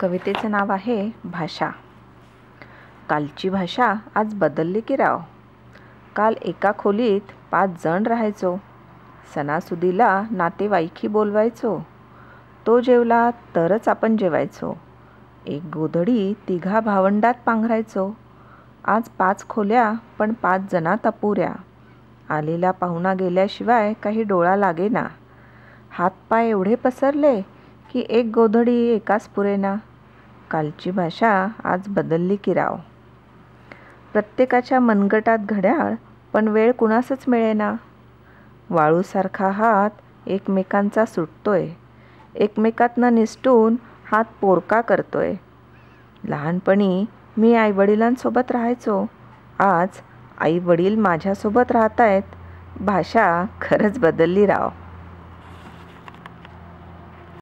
कवितेचं नाव आहे भाषा. कालची भाषा आज बदलली की राव? काल एका खोलीत पाच जण राहायचो. सणासुदीला नातेवाईकी बोलवायचो. तो जेवला तरच आपण जेवायचो. एक गोधडी तिघा भावंडात पांघरायचो. आज पाच खोल्या पण पाच जणात अपुऱ्या. आलेला पाहुणा गेल्याशिवाय काही डोळा लागेना. हातपाय एवढे पसरले की एक गोधडी एकाच पुरेना. कालची भाषा आज बदलली की राव. प्रत्येकाच्या मनगटात घड्याळ पण वेळ कुणासच मिळेना. वाळूसारखा हात एकमेकांचा सुटतोय. एकमेकातनं निसटून हात पोरका करतोय. लहानपणी मी आईवडिलांसोबत राहायचो. आज आई वडील माझ्यासोबत राहत आहेत भाषा खरंच बदलली राव.